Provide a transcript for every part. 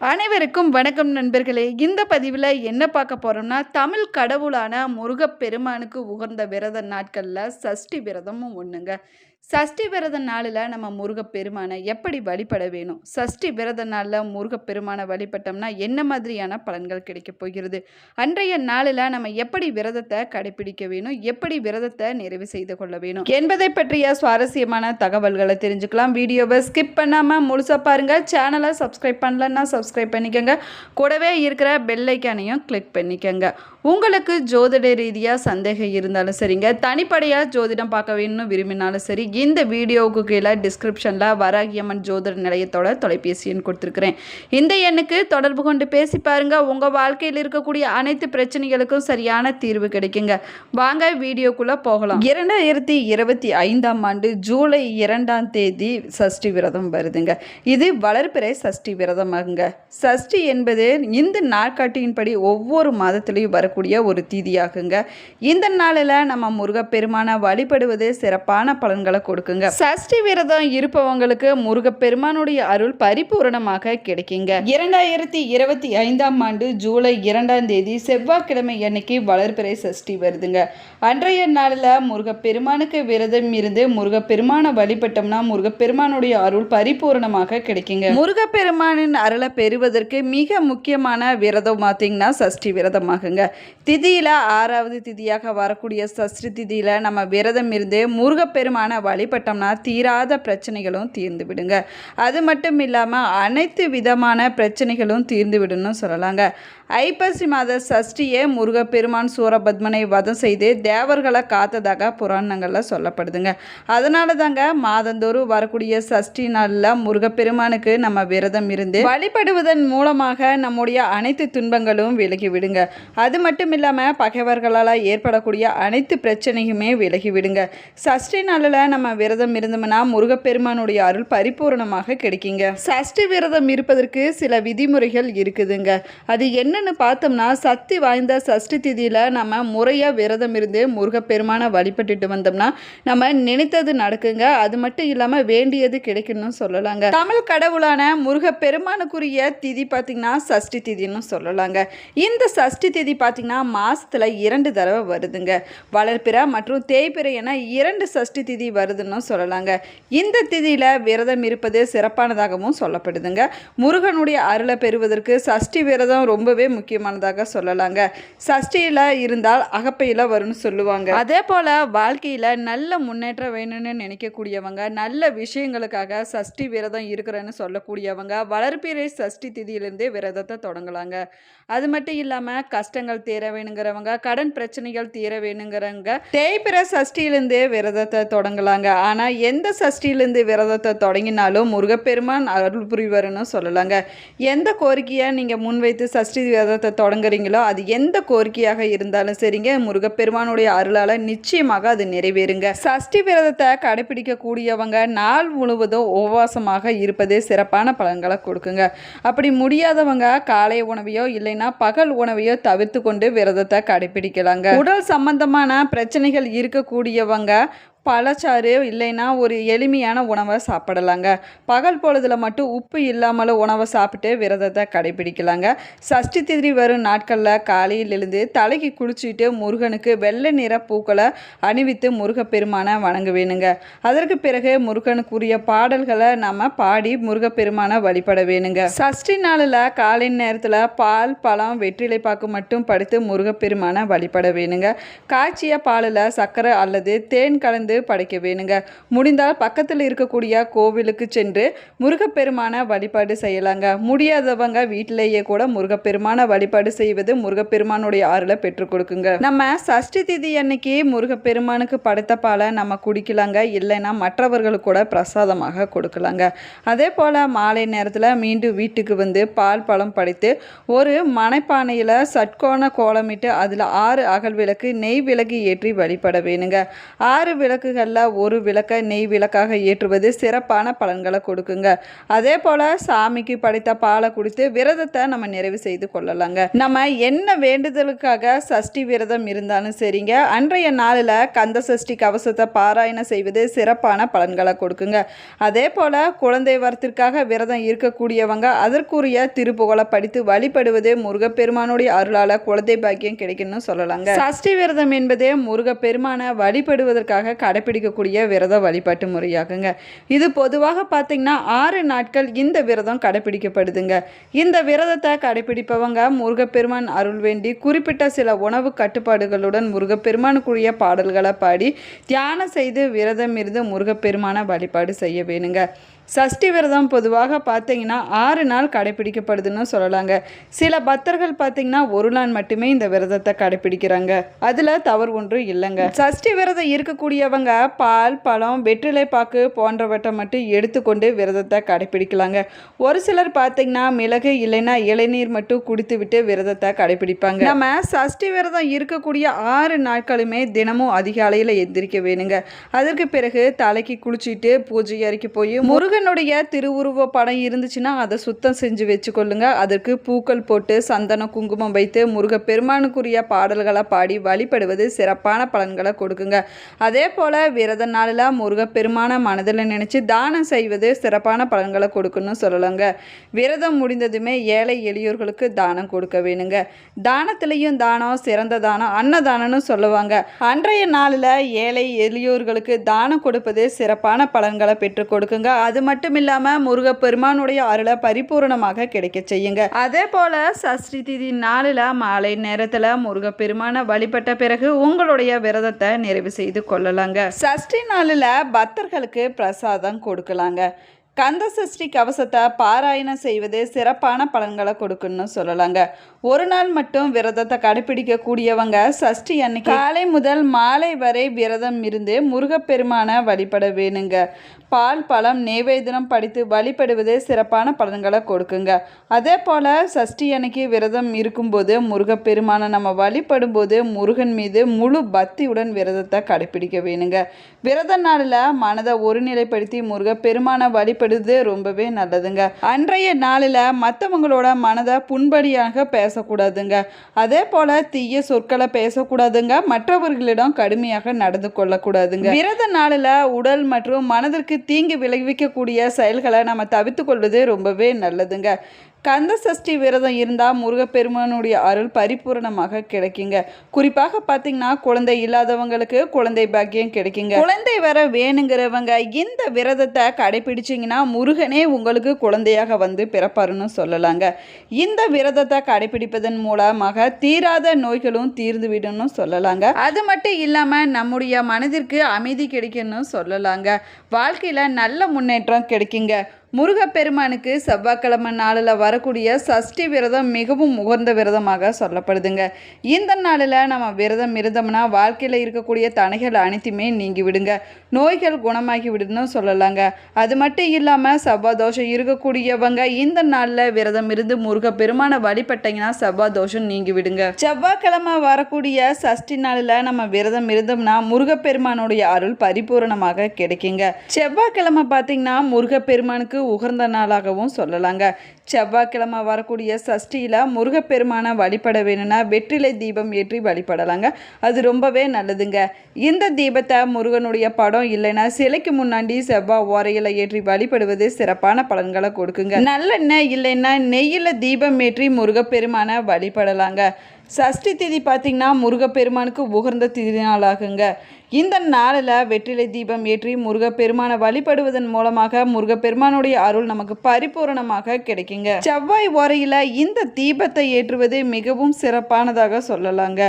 அனைவருக்கும் வணக்கம் நண்பர்களே. இந்த பதிவில் என்ன பார்க்க போகிறோம்னா தமிழ் கடவுளான முருகப்பெருமானுக்கு உகந்த விரத நாட்களில் சஷ்டி விரதமும் ஒன்றுங்க சஷ்டி விரத நாளில் நம்ம முருகப்பெருமானை எப்படி வழிபட வேணும்? சஷ்டி விரத நாளில் முருகப்பெருமானை வழிபட்டோம்னா என்ன மாதிரியான பலன்கள் கிடைக்கப் போகிறது? அன்றைய நாளில் நம்ம எப்படி விரதத்தை கடைபிடிக்க வேணும்? எப்படி விரதத்தை நிறைவு செய்து கொள்ள வேணும்? என்பதை பற்றிய சுவாரஸ்யமான தகவல்களை தெரிஞ்சுக்கலாம். வீடியோவை ஸ்கிப் பண்ணாமல் முழுசாக பாருங்கள் சேனலை சப்ஸ்கிரைப் பண்ணலன்னா சப்ஸ்கிரைப் பண்ணிக்கோங்க. கூடவே இருக்கிற பெல்லைக்கானையும் கிளிக் பண்ணிக்கோங்க. உங்களுக்கு ஜோதிட ரீதியாக சந்தேகம் இருந்தாலும் சரிங்க. தனிப்படையாக ஜோதிடம் பார்க்க வேணும்னு விரும்பினாலும் சரி இந்த வீடியோவுக்கு கீழே டிஸ்கிரிப்ஷனில் வராகியம்மன் ஜோதிட நிலையத்தோட தொலைபேசி எண் கொடுத்துருக்குறேன். இந்த எண்ணுக்கு தொடர்பு கொண்டு பேசி பாருங்கள் உங்கள் வாழ்க்கையில் இருக்கக்கூடிய அனைத்து பிரச்சனைகளுக்கும் சரியான தீர்வு கிடைக்குங்க. வாங்க வீடியோக்குள்ளே போகலாம். இரண்டாயிரத்தி இருபத்தி ஐந்தாம் ஆண்டு ஜூலை இரண்டாம் தேதி சஷ்டி விரதம் வருதுங்க. இது வளர்பிறை சஷ்டி விரதமாகுங்க. சஷ்டி என்பது இந்த நாட்காட்டியின்படி ஒவ்வொரு மாதத்திலையும் வரக்கூடிய ஒரு தீதியாகுங்க. இந்த நாளில் நம்ம முருகப்பெருமானை வழிபடுவது சிறப்பான பலன்களை கொடுக்குங்க. சஷ்டி விரதம் இருப்பவங்களுக்கு முருகப்பெருமானுடைய அருள் பரிபூரணமாக கிடைக்குங்க. இரண்டாயிரத்தி இருபத்தி ஐந்தாம் ஆண்டு ஜூலை இரண்டாம் தேதி செவ்வாய்க்கிழமை அன்னைக்கு வளர்பிறை சஷ்டி வருதுங்க. அன்றைய நாளில் முருகப்பெருமானுக்கு விரதம் இருந்து முருகப்பெருமானை வழிபட்டோம்னா முருகப்பெருமானுடைய அருள் பரிபூரணமாக கிடைக்குங்க. முருகப்பெருமானின் அருளை பெறுவதற்கு மிக முக்கியமான விரதம் பார்த்தீங்கன்னா சஷ்டி விரதமாகுங்க. திதியில் ஆறாவது திதியாக வரக்கூடிய சஷ்டி திதியில் நம்ம விரதம் இருந்து முருகப்பெருமானை வழிபட்டோம்னா தீராத பிரச்சனைகளும் தீர்ந்து விடுங்க. அது மட்டும் இல்லாமல் அனைத்து விதமான பிரச்சனைகளும் தீர்ந்து விடணும்னு சொல்லலாங்க. ஐப்பசி மாத சஷ்டியே முருகப்பெருமான் சூரபத்மனை வதம் செய்து தேவர்களை காத்ததாக புராணங்களில் சொல்லப்படுதுங்க. அதனால தாங்க மாதந்தோறும் வரக்கூடிய சஷ்டி நாளில் முருகப்பெருமானுக்கு நம்ம விரதம் இருந்து வழிபடுவதன் மூலமாக நம்முடைய அனைத்து துன்பங்களும் விலகி விடுங்க. அது மட்டும் இல்லாமல் பகைவர்களால் ஏற்படக்கூடிய அனைத்து பிரச்சனையுமே விலகி விடுங்க. சஷ்டி நாளில் நம்ம விரதம் இருந்தோம்னா முருகப்பெருமானுடைய அருள் பரிபூரணமாக கிடைக்குங்க. சஷ்டி விரதம் இருப்பதற்கு சில விதிமுறைகள் இருக்குதுங்க. அது என்ன என்னென்னு பார்த்தோம்னா சக்தி வாய்ந்த சஷ்டி திதியில் நம்ம முறையாக விரதம் இருந்து முருகப்பெருமானை வழிபட்டுட்டு வந்தோம்னா நம்ம நினைத்தது நடக்குங்க. அது மட்டும் இல்லாமல் வேண்டியது கிடைக்கும்னு சொல்லலாங்க. தமிழ் கடவுளான முருகப்பெருமானுக்குரிய திதி பார்த்திங்கன்னா சஷ்டி திதின்னு சொல்லலாங்க. இந்த சஷ்டி திதி பார்த்திங்கன்னா மாசத்துல இரண்டு தடவை வருதுங்க. வளர்ப்பிற மற்றும் தேய்பிற என இரண்டு சஷ்டி திதி வருதுன்னு சொல்லலாங்க. இந்த திதியில் விரதம் இருப்பது சிறப்பானதாகவும் சொல்லப்படுதுங்க. முருகனுடைய அருளை பெறுவதற்கு சஷ்டி விரதம் ரொம்பவே முக்கியமானதாக சொல்லலாங்க. சஷ்டியில் இருந்தால் அகப்பையில் வரும்னு சொல்லுவாங்க. அதே போல் வாழ்க்கையில் நல்ல முன்னேற்றம் வேணும்னு நினைக்கக்கூடியவங்க நல்ல விஷயங்களுக்காக சஷ்டி விரதம் இருக்கிறேன்னு சொல்லக்கூடியவங்க வளர்ப்பிறை சஷ்டி திதியிலிருந்தே விரதத்தை தொடங்கலாங்க. அது மட்டும் இல்லாமல் கஷ்டங்கள் தீர வேணுங்கிறவங்க கடன் பிரச்சனைகள் தீர வேணுங்கிறவங்க தேய்பிற சஷ்டியிலேருந்தே விரதத்தை தொடங்கலாங்க. ஆனால் எந்த சஷ்டியிலேருந்து விரதத்தை தொடங்கினாலும் முருகப்பெருமான் அருள் புரிவர்னு சொல்லலாங்க. எந்த கோரிக்கையை நீங்கள் முன்வைத்து சஷ்டி விரதத்தை தொடங்குறீங்களோ அது எந்த கோரிக்கையாக இருந்தாலும் சரிங்க. முருகப்பெருமானுடைய அருளால் நிச்சயமாக அது நிறைவேறுங்க. சஷ்டி விரதத்தை கடைபிடிக்கக்கூடியவங்க நாள் முழுவதும் உபவாசமாக இருப்பதே சிறப்பான பலன்களை கொடுக்குங்க. அப்படி முடியாதவங்க காலை உணவையோ இல்லைன்னா பகல் உணவையோ தவிர்த்து கொண்டு விரதத்தை கடைபிடிக்கலாங்க. உடல் சம்பந்தமான பிரச்சனைகள் இருக்கக்கூடியவங்க பழச்சாறு இல்லைன்னா ஒரு எளிமையான உணவை சாப்பிடலாங்க. பகல் பொழுதில் மட்டும் உப்பு இல்லாமல் உணவை சாப்பிட்டு விரதத்தை கடைபிடிக்கலாங்க. சஷ்டி திதிரி வரும் நாட்களில் காலையில் எழுந்து தலைக்கு குளிச்சுட்டு முருகனுக்கு வெள்ளை நிற பூக்களை அணிவித்து முருகப்பெருமானை வணங்க வேணுங்க அதற்கு பிறகு முருகனுக்குரிய பாடல்களை நம்ம பாடி முருகப்பெருமானை வழிபட வேணுங்க சஷ்டி நாளில் காலை நேரத்தில் பால் பழம் வெற்றிலை பாக்கு மட்டும் படுத்து முருகப்பெருமானை வழிபட வேணுங்க காய்ச்சிய பாலில் சர்க்கரை அல்லது தேன் கலந்து படைக்க வேணுங்க. முடிந்தால் பக்கத்தில் இருக்கக்கூடிய கோவிலுக்கு சென்று முருகப்பெருமான வழிபாடு செய்யலாங்க. முடியாதவங்க வீட்டிலேயே கூட முருகப்பெருமான வழிபாடு செய்வது முருகப்பெருமானுடைய ஆறுல பெற்றுக் கொடுக்குங்க. நம்ம சஷ்டி திதி அன்னைக்கு முருகப்பெருமானுக்கு படைத்த பாலை நம்ம குடிக்கலாங்க. இல்லைன்னா மற்றவர்களுக்கு கூட பிரசாதமாக கொடுக்கலாங்க. அதே போல் மாலை நேரத்தில் மீண்டும் வீட்டுக்கு வந்து பால் பழம் படைத்து ஒரு மனைப்பானையில் சட்கோண கோலமிட்டு அதில் ஆறு அகல் விளக்கு நெய் விளக்கு ஏற்றி வழிபட வேணுங்க. ஆறு விளக்கு விளக்குகளில் ஒரு விளக்கை நெய் விளக்காக ஏற்றுவது சிறப்பான பலன்களை கொடுக்குங்க. அதே போல் சாமிக்கு படைத்த பாலை குடித்து விரதத்தை நம்ம நிறைவு செய்து கொள்ளலாங்க. நம்ம என்ன வேண்டுதலுக்காக சஷ்டி விரதம் இருந்தாலும் சரிங்க. அன்றைய நாளில் கந்த சஷ்டி கவசத்தை பாராயணம் செய்வது சிறப்பான பலன்களை கொடுக்குங்க. அதே போல் குழந்தை வரத்திற்காக விரதம் இருக்கக்கூடியவங்க அதற்குரிய திருப்புகழை படித்து வழிபடுவது முருகப்பெருமானுடைய அருளால் குழந்தை பாக்கியம் கிடைக்கும்னு சொல்லலாங்க. சஷ்டி விரதம் என்பதே முருகப்பெருமானை வழிபடுவதற்காக கடைபிடிக்கக்கூடிய விரத வழிபாட்டு முறையாகுங்க. இது பொதுவாக பார்த்தீங்கன்னா ஆறு நாட்கள் இந்த விரதம் கடைபிடிக்கப்படுதுங்க. இந்த விரதத்தை கடைபிடிப்பவங்க முருகப்பெருமான் அருள் வேண்டி குறிப்பிட்ட சில உணவு கட்டுப்பாடுகளுடன் முருகப்பெருமானுக்குரிய பாடல்களை பாடி தியானம் செய்து விரதம் இருந்து முருகப்பெருமான வழிபாடு செய்ய வேணுங்க. சஷ்டி விரதம் பொதுவாக பார்த்தீங்கன்னா ஆறு நாள் கடைபிடிக்கப்படுதுன்னு சொல்லலாங்க. சில பக்தர்கள் பார்த்தீங்கன்னா ஒரு நாள் மட்டுமே இந்த விரதத்தை கடைபிடிக்கிறாங்க அதில் தவறு ஒன்றும் இல்லைங்க. சஷ்டி விரதம் இருக்கக்கூடியவங்க பால் பழம் வெற்றிலை பாக்கு போன்றவற்றை மட்டும் எடுத்துக்கொண்டு விரதத்தை கடைபிடிக்கலாங்க ஒரு சிலர் பார்த்தீங்கன்னா மிளகு இல்லைன்னா இளநீர் மட்டும் குடித்து விட்டு விரதத்தை கடைபிடிப்பாங்க நம்ம சஷ்டி விரதம் இருக்கக்கூடிய ஆறு நாட்களுமே தினமும் அதிகாலையில் எந்திரிக்க வேணுங்க. அதற்கு பிறகு தலைக்கு குளிச்சுட்டு பூஜை அறைக்கு போய் முருகன் முருகனுடைய திருவுருவ படம் இருந்துச்சுன்னா அதை சுத்தம் செஞ்சு வச்சுக்கொள்ளுங்க. அதற்கு பூக்கள் போட்டு சந்தனம் குங்குமம் வைத்து முருக பெருமானுக்குரிய பாடல்களை பாடி வழிபடுவது சிறப்பான பலன்களை கொடுக்குங்க. அதே போல் விரத நாளில் முருகப்பெருமான மனதில் நினச்சி தானம் செய்வது சிறப்பான பலன்களை கொடுக்குன்னு சொல்லலாங்க. விரதம் முடிந்ததுமே ஏழை எளியோர்களுக்கு தானம் கொடுக்க வேணுங்க. தானத்திலையும் தானம் சிறந்த தானம் அன்னதானம்னு சொல்லுவாங்க. அன்றைய நாளில் ஏழை எளியோர்களுக்கு தானம் கொடுப்பது சிறப்பான பலன்களை பெற்றுக் கொடுக்குங்க. அது மட்டும் இல்லாமல் முருகப்பெருமானுடைய அருளை பரிபூரணமாக கிடைக்க செய்யுங்க. அதே போல் சஷ்டி திதி நாளில் மாலை நேரத்தில் முருகப்பெருமானை வழிபட்ட பிறகு உங்களுடைய விரதத்தை நிறைவு செய்து கொள்ளலாங்க. சஷ்டி நாளில் பக்தர்களுக்கு பிரசாதம் கொடுக்கலாங்க. கந்த சஷ்டி கவசத்தை பாராயணம் செய்வது சிறப்பான பலன்களை கொடுக்குன்னு சொல்லலாங்க. ஒரு நாள் மட்டும் விரதத்தை கடைபிடிக்கக்கூடியவங்க சஷ்டி அன்னைக்கு காலை முதல் மாலை வரை விரதம் இருந்து முருகப்பெருமானை வழிபட வேணுங்க. பால் பழம் நெய்வேதனம் படித்து வழிபடுவது சிறப்பான பலன்களை கொடுக்குங்க. அதே போல் சஷ்டி அன்னைக்கு விரதம் இருக்கும்போது முருகப்பெருமானை நம்ம வழிபடும் போது முருகன் மீது முழு பக்தியுடன் விரதத்தை கடைபிடிக்க வேணுங்க. விரத நாளில் மனதை ஒருநிலைப்படுத்தி முருகப்பெருமானை வழிபடுவது ரொம்பவே நல்லதுங்க. அன்றைய நாளில் மற்றவங்களோட மனதை புண்படியாக பேசக்கூடாதுங்க. அதே போல் தீய சொற்களை பேசக்கூடாதுங்க. மற்றவர்களிடம் கடுமையாக நடந்து கொள்ளக்கூடாதுங்க. விரத நாளில் உடல் மற்றும் மனதிற்கு தீங்கு விளைவிக்கக்கூடிய செயல்களை நம்ம தவிர்த்து கொள்வது ரொம்பவே நல்லதுங்க. கந்த சஷ்டி விரதம் இருந்தால் முருகப்பெருமானுடைய அருள் பரிபூரணமாக கிடைக்குங்க. குறிப்பாக பார்த்தீங்கன்னா குழந்தை இல்லாதவங்களுக்கு குழந்தை பாக்கியம் கிடைக்குங்க. குழந்தை வர வேணுங்கிறவங்க இந்த விரதத்தை கடைபிடிச்சிங்கன்னா முருகனே உங்களுக்கு குழந்தையாக வந்து பிறப்பாருன்னு சொல்லலாங்க. இந்த விரதத்தை கடைபிடிப்பதன் மூலமாக தீராத நோய்களும் தீர்ந்து விடும்னு சொல்லலாங்க. அது மட்டும் இல்லாமல் நம்முடைய மனதிற்கு அமைதி கிடைக்கும்னு சொல்லலாங்க. வாழ்க்கையில் நல்ல முன்னேற்றம் கிடைக்குங்க. முருகப்பெருமானுக்கு செவ்வாய்க்கிழமை நாளில் வரக்கூடிய சஷ்டி விரதம் மிகவும் உகந்த விரதமாக சொல்லப்படுதுங்க. இந்த நாளில் நம்ம விரதம் இருந்தோம்னா வாழ்க்கையில் இருக்கக்கூடிய தனைகள் அனைத்துமே நீங்கி விடுங்க. நோய்கள் குணமாகி விடுன்னு சொல்லலாங்க. அது மட்டும் இல்லாமல் செவ்வாய் தோஷம் இருக்கக்கூடியவங்க இந்த நாளில் விரதம் இருந்து முருகப்பெருமானை வழிபட்டீங்கன்னா செவ்வாய் தோஷம் நீங்கி விடுங்க. செவ்வாய்க்கிழமை வரக்கூடிய சஷ்டி நாளில் நம்ம விரதம் இருந்தோம்னா முருகப்பெருமானுடைய அருள் பரிபூரணமாக கிடைக்குங்க. செவ்வாய்க்கிழமை பார்த்தீங்கன்னா முருகப்பெருமானுக்கு உகந்த நாளாகவும் சொல்லலாங்க. செவ்வாய்க்கிழமை வரக்கூடிய சஷ்டியில் முருகப்பெருமானை வழிபட வேணும்னா வெற்றிலை தீபம் ஏற்றி வழிபடலாங்க. அது ரொம்பவே நல்லதுங்க. இந்த தீபத்தை முருகனுடைய படம் இல்லைன்னா சிலைக்கு முன்னாடி செவ்வாய் ஓரையில் ஏற்றி வழிபடுவது சிறப்பான பலன்களை கொடுக்குங்க. நல்லெண்ணெய் இல்லைன்னா நெய்யில் தீபம் ஏற்றி முருகப்பெருமானை வழிபடலாங்க. சஷ்டி திதி பார்த்திங்கன்னா முருகப்பெருமானுக்கு உகந்த திதி நாளாகுங்க. இந்த நாளில் வெற்றிலை தீபம் ஏற்றி முருகப்பெருமானை வழிபடுவதன் மூலமாக முருகப்பெருமானுடைய அருள் நமக்கு பரிபூரணமாக கிடைக்குங்க. செவ்வாய் ஓரையில் இந்த தீபத்தை ஏற்றுவது மிகவும் சிறப்பானதாக சொல்லலாங்க.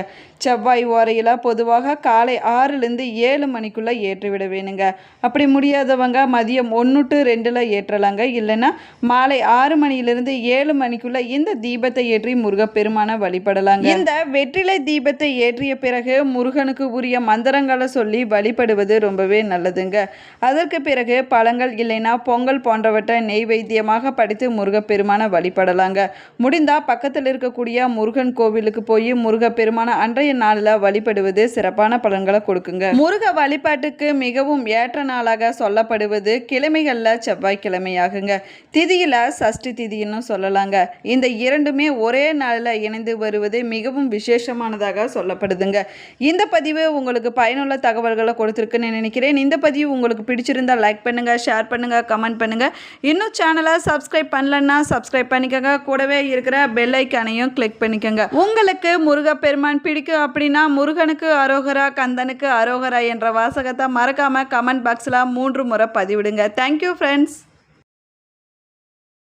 செவ்வாய் ஓரையில் பொதுவாக காலை ஆறுலேருந்து ஏழு மணிக்குள்ளே ஏற்றிவிட வேணுங்க அப்படி முடியாதவங்க மதியம் ஒன்று டு ரெண்டில் ஏற்றலாங்க. இல்லைன்னா மாலை ஆறு மணியிலிருந்து ஏழு மணிக்குள்ளே இந்த தீபத்தை ஏற்றி முருகப்பெருமானை வழிபடலாங்க. இந்த வெற்றிலை தீபத்தை ஏற்றிய பிறகு முருகனுக்கு உரிய மந்திரங்களை சொல்லி வழிபடுவது ரொம்பவே நல்லதுங்க. அதற்கு பிறகு பழங்கள் இல்லைன்னா பொங்கல் போன்றவற்றை நெய்வேத்தியமாக படித்து முருகப்பெருமானை வழிபடலாங்க. முடிந்தால் பக்கத்தில் இருக்கக்கூடிய முருகன் கோவிலுக்கு போய் முருகப்பெருமான அன்றைய நாளில் வழிபடுவது சிறப்பான பலன்களை கொடுக்குங்க. முருக வழிபாட்டுக்கு மிகவும் ஏற்ற நாளாக சொல்லப்படுவது கிழமைகளில் செவ்வாய்க்கிழமையாகுங்க. திதியில் சஷ்டி திதின்னு சொல்லலாங்க. இந்த இரண்டுமே ஒரே நாளில் இணைந்து வருவது மிகவும் விசேஷமானதாக சொல்லப்படுதுங்க. இந்த பதிவு உங்களுக்கு பயனுள்ள தகவல்களை கொடுத்துருக்குன்னு நினைக்கிறேன். இந்த பதிவு உங்களுக்கு பிடிச்சிருந்தா லைக் பண்ணுங்கள் ஷேர் பண்ணுங்கள் கமெண்ட் பண்ணுங்க. இன்னும் சேனலை சப்ஸ்கிரைப் பண்ணலன்னா சப்ஸ்கிரைப் பண்ணிக்கோங்க. கூடவே இருக்கிற பெல் ஐக்கானையும் கிளிக் பண்ணிக்கோங்க. உங்களுக்கு முருகப்பெருமான் பிடிக்கும் அப்படின்னா முருகனுக்கு அரோகரா கந்தனுக்கு அரோகரா என்ற வாசகத்தை மறக்காமல் கமெண்ட் பாக்ஸில் மூன்று முறை பதிவிடுங்க. Thank you friends